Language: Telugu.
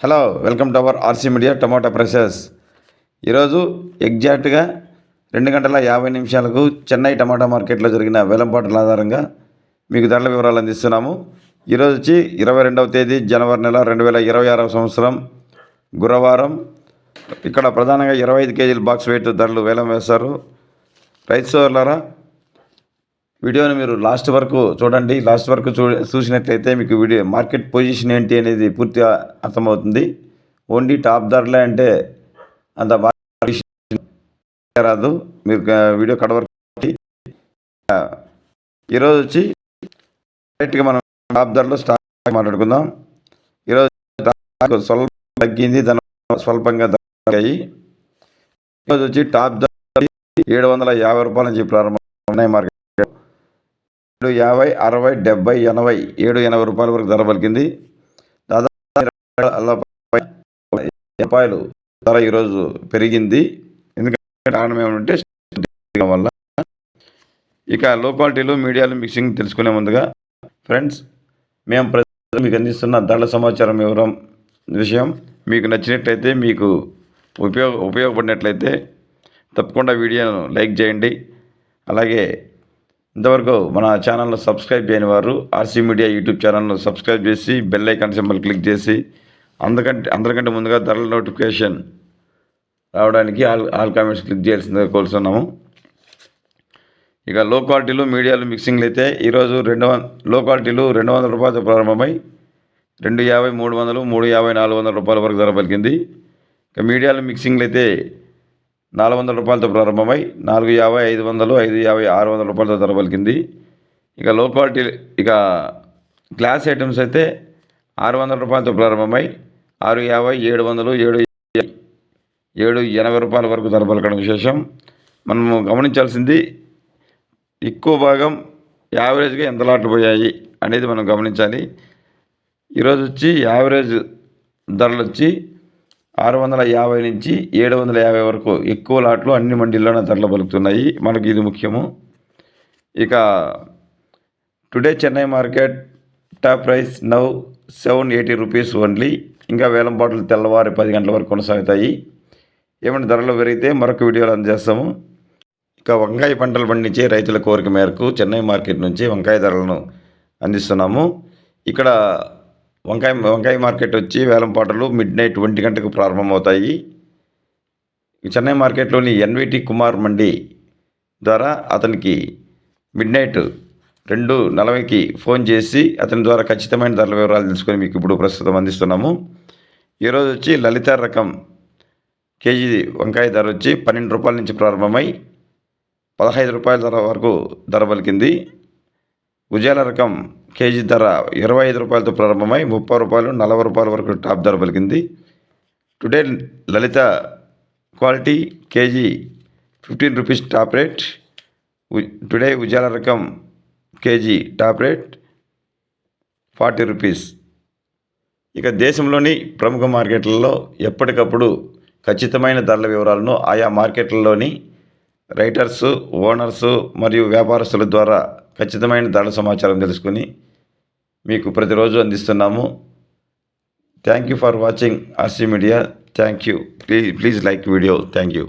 Hello welcome to our RC media tomato prices ఈరోజు ఎగ్జాక్ట్గా రెండు గంటల యాభై నిమిషాలకు చెన్నై టమాటా మార్కెట్లో జరిగిన వేలంపాట్ల ఆధారంగా మీకు ధరల వివరాలు అందిస్తున్నాము. ఈరోజు వచ్చి ఇరవై రెండవ తేదీ జనవరి నెల రెండు వేల ఇరవై ఆరవ సంవత్సరం గురువారం. ఇక్కడ ప్రధానంగా ఇరవై ఐదు కేజీల బాక్స్ వెయిట్ ధరలు వేలం వేస్తారు. రైతు సోదరులారా వీడియోని మీరు లాస్ట్ వరకు చూడండి. లాస్ట్ వరకు చూ చూసినట్లయితే మీకు వీడియో మార్కెట్ పొజిషన్ ఏంటి అనేది పూర్తిగా అర్థమవుతుంది. ఓన్లీ టాప్ ధరలే అంటే అంత బాగా రాదు. మీరు వీడియో కడ వరకు ఈరోజు వచ్చి డైరెక్ట్గా మనం టాప్ ధరలో స్టాక్ మాట్లాడుకుందాం. ఈరోజు స్టాక్ స్వల్ప తగ్గింది. దాని స్వల్పంగా తగ్గాయి. ఈరోజు వచ్చి టాప్ ధర ఏడు వందల యాభై రూపాయల నుంచి ప్రారంభం. ఉన్నాయి మార్కెట్ ఏడు యాభై అరవై డెబ్బై ఎనభై ఏడు ఎనభై రూపాయల వరకు ధర పలికింది. దాదాపు రూపాయలు ధర ఈరోజు పెరిగింది. ఎందుకంటే కారణం ఏమంటే వల్ల ఇక లో క్వాలిటీలు మీడియాలు మిక్సింగ్ తెలుసుకునే ముందుగా ఫ్రెండ్స్ మేము ప్రజలు మీకు అందిస్తున్న ధరల సమాచారం వివరం విషయం. మీకు నచ్చినట్లయితే మీకు ఉపయోగ ఉపయోగపడినట్లయితే తప్పకుండా వీడియోను లైక్ చేయండి. అలాగే ఇంతవరకు మన ఛానల్ను సబ్స్క్రైబ్ చేయని వారు ఆర్సీ మీడియా యూట్యూబ్ ఛానల్ను సబ్స్క్రైబ్ చేసి బెల్ ఐకాన్ సింబల్ క్లిక్ చేసి అందకంటే అందరికంటే ముందుగా ధరల నోటిఫికేషన్ రావడానికి ఆల్ ఆల్ కామెంట్స్ క్లిక్ చేయాల్సిందిగా కోరుతున్నాము ఇక లో క్వాలిటీలు మీడియాలు మిక్సింగ్లు అయితే ఈరోజు రెండు లో క్వాలిటీలు రెండు వందల రూపాయలతో ప్రారంభమై రెండు యాభై మూడు వందలు మూడు యాభై నాలుగు వందల రూపాయల వరకు ధర పలికింది. ఇక మీడియాలు మిక్సింగ్లు అయితే నాలుగు వందల రూపాయలతో ప్రారంభమై నాలుగు యాభై ఐదు వందలు ఐదు యాభై ఆరు వందల రూపాయలతో ధర పలికింది ఇక లో క్వాలిటీ ఇక గ్లాస్ ఐటమ్స్ అయితే ఆరు వందల రూపాయలతో ప్రారంభమై ఆరు యాభై ఏడు వందలు ఏడు ఏడు ఎనభై రూపాయల వరకు ధర పలకడం విశేషం. మనము గమనించాల్సింది ఎక్కువ భాగం యావరేజ్గా ఎంత లాట్లు పోయాయి అనేది మనం గమనించాలి. ఈరోజు వచ్చి యావరేజ్ ధరలు వచ్చి ఆరు వందల యాభై నుంచి ఏడు వందల యాభై వరకు ఎక్కువ లాట్లు అన్ని మండీల్లోనే ధరలు పలుకుతున్నాయి. మనకి ఇది ముఖ్యము. ఇక today Chennai market top price now seven eighty rupees only. ఇంకా వేలం పాటలు తెల్లవారి పది గంటల వరకు కొనసాగుతాయి. ఏమైనా ధరలు పెరిగితే మరొక వీడియోలు అందజేస్తాము. ఇక వంకాయ పంటలు పండించే రైతుల కోరిక మేరకు చెన్నై మార్కెట్ నుంచి వంకాయ ధరలను అందిస్తున్నాము. ఇక్కడ వంకాయ వంకాయ మార్కెట్ వచ్చి వేలంపాటలు మిడ్ నైట్ ఒంటి గంటకు ప్రారంభమవుతాయి. చెన్నై మార్కెట్లోని ఎన్విటి కుమార్ మండి ద్వారా అతనికి మిడ్ నైట్ రెండు నలభైకి ఫోన్ చేసి అతని ద్వారా ఖచ్చితమైన ధరల వివరాలు తెలుసుకొని మీకు ఇప్పుడు ప్రస్తుతం అందిస్తున్నాము. ఈరోజు వచ్చి లలిత రకం కేజీ వంకాయ ధర వచ్చి పన్నెండు రూపాయల నుంచి ప్రారంభమై పదహైదు రూపాయల ధర వరకు ధర పలికింది. ఉజాల రకం కేజీ ధర ఇరవై ఐదు రూపాయలతో ప్రారంభమై ముప్పై రూపాయలు నలభై రూపాయల వరకు టాప్ ధర పలికింది. Today Lalitha quality kg fifteen rupees top rate. Today Ujala రకం kg top rate forty rupees. ఇక దేశంలోని ప్రముఖ మార్కెట్లలో ఎప్పటికప్పుడు ఖచ్చితమైన ధరల వివరాలను ఆయా మార్కెట్లలోని రైటర్స్ ఓనర్సు మరియు వ్యాపారస్తుల ద్వారా ఖచ్చితమైన ధరల సమాచారం తెలుసుకుని మీకు ప్రతిరోజు అందిస్తున్నాము. Thank you for watching RC media thank you please please like video thank you